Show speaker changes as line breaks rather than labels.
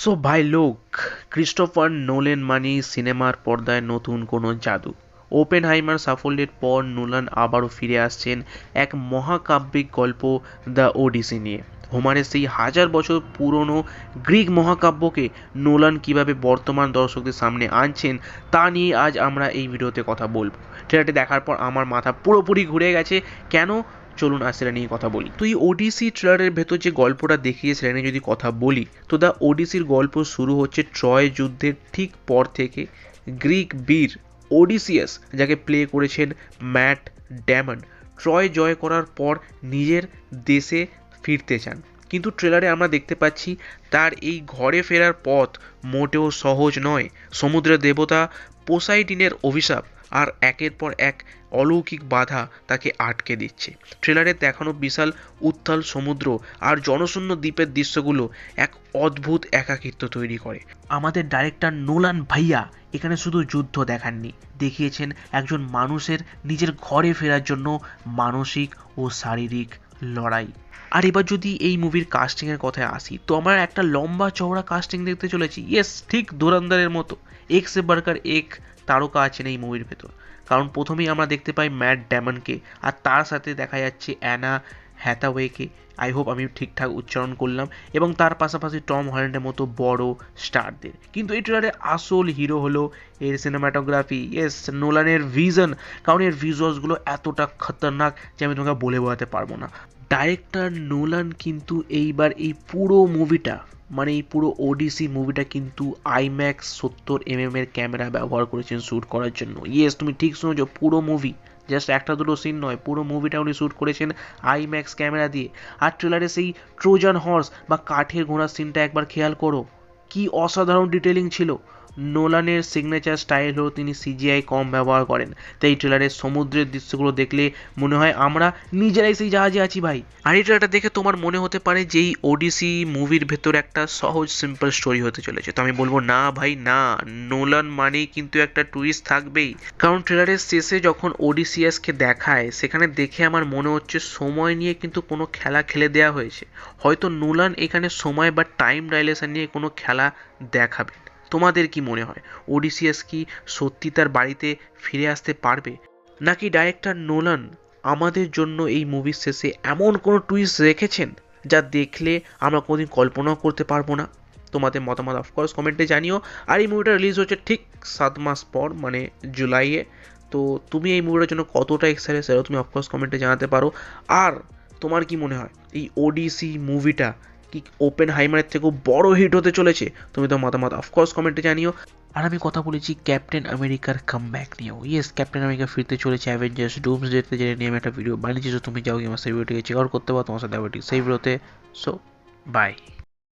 So ভাই লোক Christopher নোলেন মানি সিনেমার পর্দায় নতুন কোনো জাদু। ওপেন হাইমার সাফল্যের পর নোলান আবারও ফিরে আসছেন এক মহাকাব্যিক গল্প দ্য ওডিসি নিয়ে। হোমারের সেই হাজার বছর পুরনো গ্রিক মহাকাব্যকে নোলান কীভাবে বর্তমান দর্শকদের সামনে আনছেন তা নিয়ে আজ আমরা এই ভিডিওতে কথা বলব। ট্রেলারটি দেখার পর আমার মাথা পুরোপুরি ঘুরে গেছে। কেন? চলুন আর সেটা নিয়ে কথা বলি। তো এই ওডিসি ট্রেলারের ভেতর যে গল্পটা দেখিয়ে সেটা নিয়ে যদি কথা বলি, তো দ্য ওডিসির গল্প শুরু হচ্ছে ট্রয় যুদ্ধের ঠিক পর থেকে গ্রিক বীর ওডিসিয়াস যাকে প্লে করেছেন ম্যাট ড্যামন। ট্রয় জয় করার পর নিজের দেশে ফিরতে চান। কিন্তু ট্রেলারে আমরা দেখতে পাচ্ছি তার এই ঘরে ফেরার পথ মোটেও সহজ নয়। সমুদ্রের দেবতা পোসাইডিনের অভিশাপ আর একের পর এক অলৌকিক বাধা তাকে আটকে দিচ্ছে। ট্রেলারে দেখানো বিশাল উত্তাল সমুদ্র আর জনশূন্য দ্বীপের দৃশ্যগুলো এক অদ্ভুত একাকিত্ব তৈরি করে। আমাদের ডাইরেক্টর নোলান ভাইয়া এখানে শুধু যুদ্ধ দেখাননি, দেখিয়েছেন একজন মানুষের নিজের ঘরে ফেরার জন্য মানসিক ও শারীরিক লড়াই। আর এবার যদি এই মুভির কাস্টিংয়ের কথায় আসি, তো আমার একটা লম্বা চওড়া কাস্টিং দেখতে চলেছি। ইয়েস ঠিক ধুরন্ধরের মতো। এক্স বার্কার এক তারকা আছেন এই মুভির ভেতর। কারণ প্রথমেই আমরা দেখতে পাই ম্যাট ড্যামনকে আর তার সাথে দেখা যাচ্ছে অ্যানা হ্যাথাওয়েকে আই হোপ আমি ঠিকঠাক উচ্চারণ করলাম। এবং তার পাশাপাশি টম হল্যান্ডের মতো বড় স্টারদের কিন্তু এই ট্রেলারে আসল হিরো হলো এর সিনেমাটোগ্রাফি এস নোলানের ভিজন কারণ এর ভিজুয়ালসগুলো এতটা খতরনাক যে আমি তোমাকে বলে বোঝাতে পারব না। ডাইরেক্টর নোলান কিন্তু এইবার এই পুরো মুভিটা মানে এই পুরো ওডিসি মুভিটা কিন্তু আইম্যাক্স সত্তর এম এম এর ক্যামেরা ব্যবহার করেছেন শ্যুট করার জন্য। ইয়েস তুমি ঠিক শুনেছো, পুরো মুভি জাস্ট একটা দুটো সিন নয়, পুরো মুভিটা উনি শ্যুট করেছেন আইম্যাক্স ক্যামেরা দিয়ে। আর ট্রেলারে সেই ট্রোজান হর্স বা কাঠের ঘোড়ার সিনটা একবার খেয়াল করো, কি অসাধারণ ডিটেলিং ছিল। নোলানের সিগনেচার স্টাইল হলো তিনি সিজিআই কম ব্যবহার করেন। তাই ট্রেলারের সমুদ্রের দৃশ্যগুলো দেখলে মনে হয় আমরা নিজেরাই সেই জাহাজে আছি ভাই। আর এই ট্রেলারটা দেখে তোমার মনে হতে পারে যে এই ওডিসি মুভির ভেতর একটা সহজ সিম্পল স্টোরি হতে চলেছে। তো আমি বলব, না ভাই, না। নোলান মানেই কিন্তু একটা টুইস্ট থাকবেই। কারণ ট্রেলারের শেষে যখন ওডিসিয়াসকে দেখায়, সেখানে দেখে আমার মনে হচ্ছে সময় নিয়ে কিন্তু কোনো খেলা খেলে দেওয়া হয়েছে। হয়তো নোলান এখানে সময় বা টাইম ডাইলেশন নিয়ে কোনো খেলা দেখাবেন। তোমাদের কি মনে হয়? ওডিসিয়াস কি সত্যি তার বাড়িতে ফিরে আসতে পারবে? নাকি ডাইরেক্টর নোলান আমাদের জন্য এই মুভির শেষে এমন কোনো টুইস্ট রেখেছেন যা দেখলে আমরা কোনোদিন কল্পনাও করতে পারব না? তোমাদের মতামত অফকোর্স কমেন্টে জানিও। আর এই মুভিটা রিলিজ হচ্ছে ঠিক সাত মাস পর মানে জুলাইয়ে। তো তুমি এই মুভিটার জন্য কতটা এক্সাইটেড সেটাও তুমি অফকোর্স কমেন্টে জানাতে পারো। আর তোমার কি মনে হয়? এই ওডিসি মুভিটা কি ওপেন হাইমারের থেকেও বড় হিট হতে চলেছে? তুমি তো মতামত অফকোর্স কমেন্টে জানিও। আর আমি কথা বলেছি ক্যাপ্টেন আমেরিকার কাম ব্যাক নিয়েও। ইয়েস ক্যাপ্টেন আমেরিকা ফিরতে চলেছে অ্যাভেঞ্জার্স ডুমস ডেতে যেটা নিয়ে আমি একটা ভিডিও বানিয়েছি। তো তুমি যাও আমার সেই ভিডিওটিকে চেক আউট করতে পারো। তোমার সাথে সেই ভিডিওতে সো বাই